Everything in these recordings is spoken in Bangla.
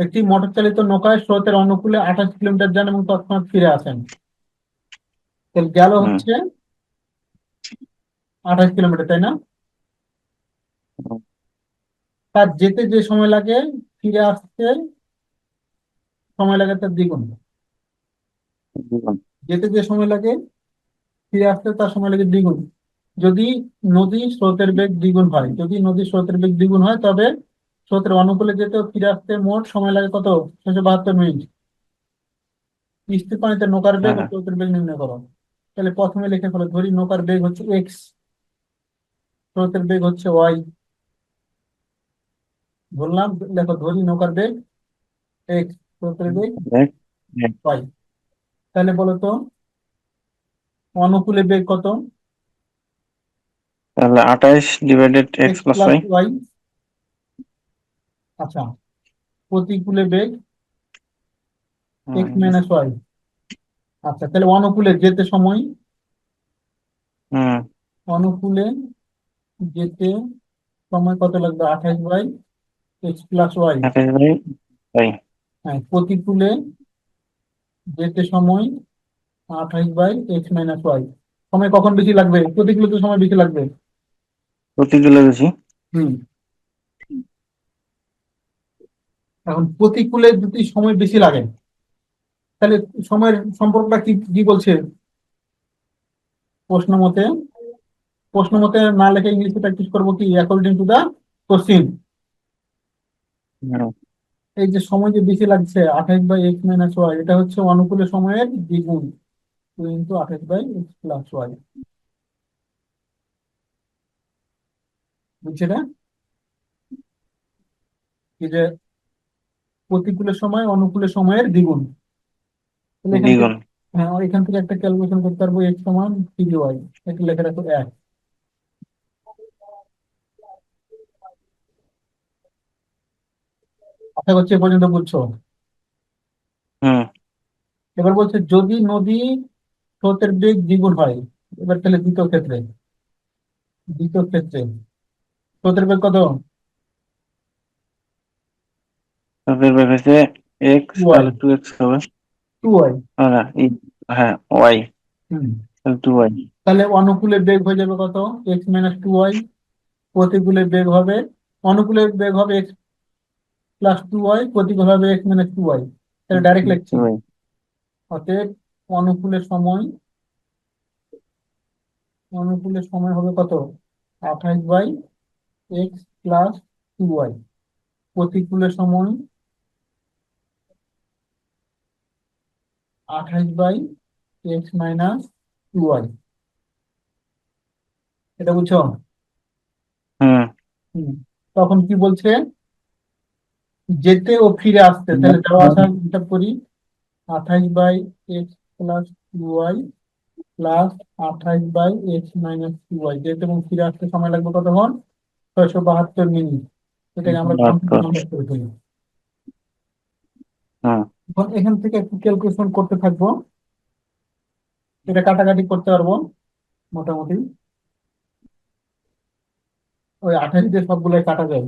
একটি মোটর চালিত নৌকায় স্রোতের অনুকূলে আঠাশ কিলোমিটার যান এবং তৎক্ষণাৎ ফিরে আসেন। তাহলে গেল হচ্ছে আঠাশ কিলোমিটার তাই না? তার যেতে যে সময় লাগে ফিরে আসতে সময় লাগে তার দ্বিগুণ। যেতে যে সময় লাগে ফিরে আসতে তার সময় লাগে দ্বিগুণ। যদি নদী স্রোতের বেগ দ্বিগুণ হয় যদি নদীর স্রোতের বেগ দ্বিগুণ হয় তবে স্রোতের অনুকূলে যেতে ফিরে আসতে মোট সময় লাগে কত? ছশো বাহাত্তর মিনিট। স্থির পানিতে নৌকার বেগ ও হ্যাঁ। স্রোতের বেগ নির্ণয় করো। তাহলে প্রথমে লিখে ফেলো ধরি নৌকার বেগ হচ্ছে এক্স স্রোতের বেগ হচ্ছে ওয়াই বললাম দেখো ধরি নৌকার বেগ এক্স স্রোতের বেগ ওয়াই তাহলে বলো তো অনুকূলে বেগ কত? তাহলে আঠাইশ ডিভাইডেড এক্স প্লাস ওয়াই আচ্ছা প্রতিকূলে বেগ এক্স মাইনাস ওয়াই আচ্ছা তাহলে অনুকূলে যেতে সময়? অনুকূলে যেতে সময় কত লাগবে? আঠাশ by x plus y y হ্যাঁ প্রতিকূলে যেতে সময় আঠাশ বাই এক্স মাইনাস ওয়াই সময় কখন বেশি লাগবে? প্রতিকূলে তো সময় বেশি লাগবে। প্রতিকূলে বেশি। হুম। এখন প্রতিকূলে যদি সময় বেশি লাগে তাহলে সময়ের সম্পর্কটা কি কি বলছে? প্রশ্ন মতে প্রশ্ন মতে না লেখে ইংলিশে প্র্যাকটিস করব কি? অ্যাকর্ডিং টু দা কোশ্চিন এই যে সময় যে বেশি লাগছে আঠাশ বাই এক্স মাইনাস ওয়াই এটা হচ্ছে অনুকূলে সময়ের দ্বিগুণ। টু ইন্টু আঠাশ বাই এক্স প্লাস ওয়াই বুঝছে না যে প্রতিকূলের সময় অনুকূলের সময়ের দ্বিগুণ। দ্বিগুণ। হ্যাঁ এখান থেকে একটা ক্যালকুলেশন করতে পারব এক্স সমান থ্রি ওয়াই এটা লেখা রাখো এক। আশা করছি এ পর্যন্ত বুঝছ? হুম। এবার বলছে যদি নদী স্রোতের বেগ দ্বিগুণ হয় এবার তাহলে দ্বিতীয় ক্ষেত্রে দ্বিতীয় ক্ষেত্রে। স্রোতের বেগ কত? তাদের বের হয়েছে এক্স তাহলে টু এক্স হবে টু ওয়াই হ্যাঁ ওয়াই তাহলে টু ওয়াই তাহলে অনুকূলে বেগ হয়ে যাবে কত? এক্স মাইনাস টু ওয়াই প্রতিকূলে বেগ হবে অনুকূলে বেগ হবে এক্স প্লাস টু ওয়াই প্রতিকূল হবে এক্স মাইনাস টু ওয়াই তাহলে ডাইরেক্ট লিখছি। ওয়াই অতএব অনুকূলের সময় অনুকূলের সময় হবে কত? আঠাশ by x plus two y প্রতিকূলের সময় আঠাশ by x minus two y. এটা বুঝছ? হুম। তখন কি বলছে? যেতে ও ফিরে আসতে। তাহলে যাওয়া আসা হিসাব করি। আঠাশ by x plus two y plus আঠাশ by x minus two y. যেতে এবং ফিরে আসতে সময় লাগবে কতক্ষণ? ছয়শো বাহাত্তর মিনিট। এটাকে আমরা। কম্পিউটার করে ফেলি। হুম। এখন এখান থেকে একটু ক্যালকুলেশন করতে থাকব। এটা কাটাকাটি করতে পারব মোটামুটি। ওই আঠাশ দিয়ে সবগুলোই কাটা যায়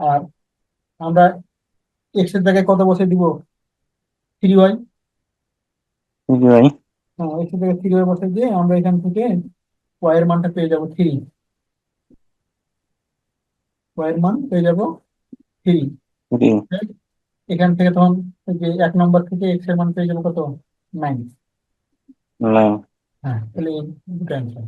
আর আমরা এক্সের জায়গায় কত বসে দিব? থ্রি ওয়াই হ্যাঁ এক্সের জায়গায় থ্রি ওয়াই বসে দিয়ে আমরা এখান থেকে ওয়াই এর মানটা পেয়ে যাব থ্রি ওয়াই এর মান পেয়ে যাব থ্রি এখান থেকে তখন যে এক নম্বর থেকে এক্সের মান পেয়ে যাব কত? নাইন নাইন হ্যাঁ তাহলে দুটো অ্যান্সার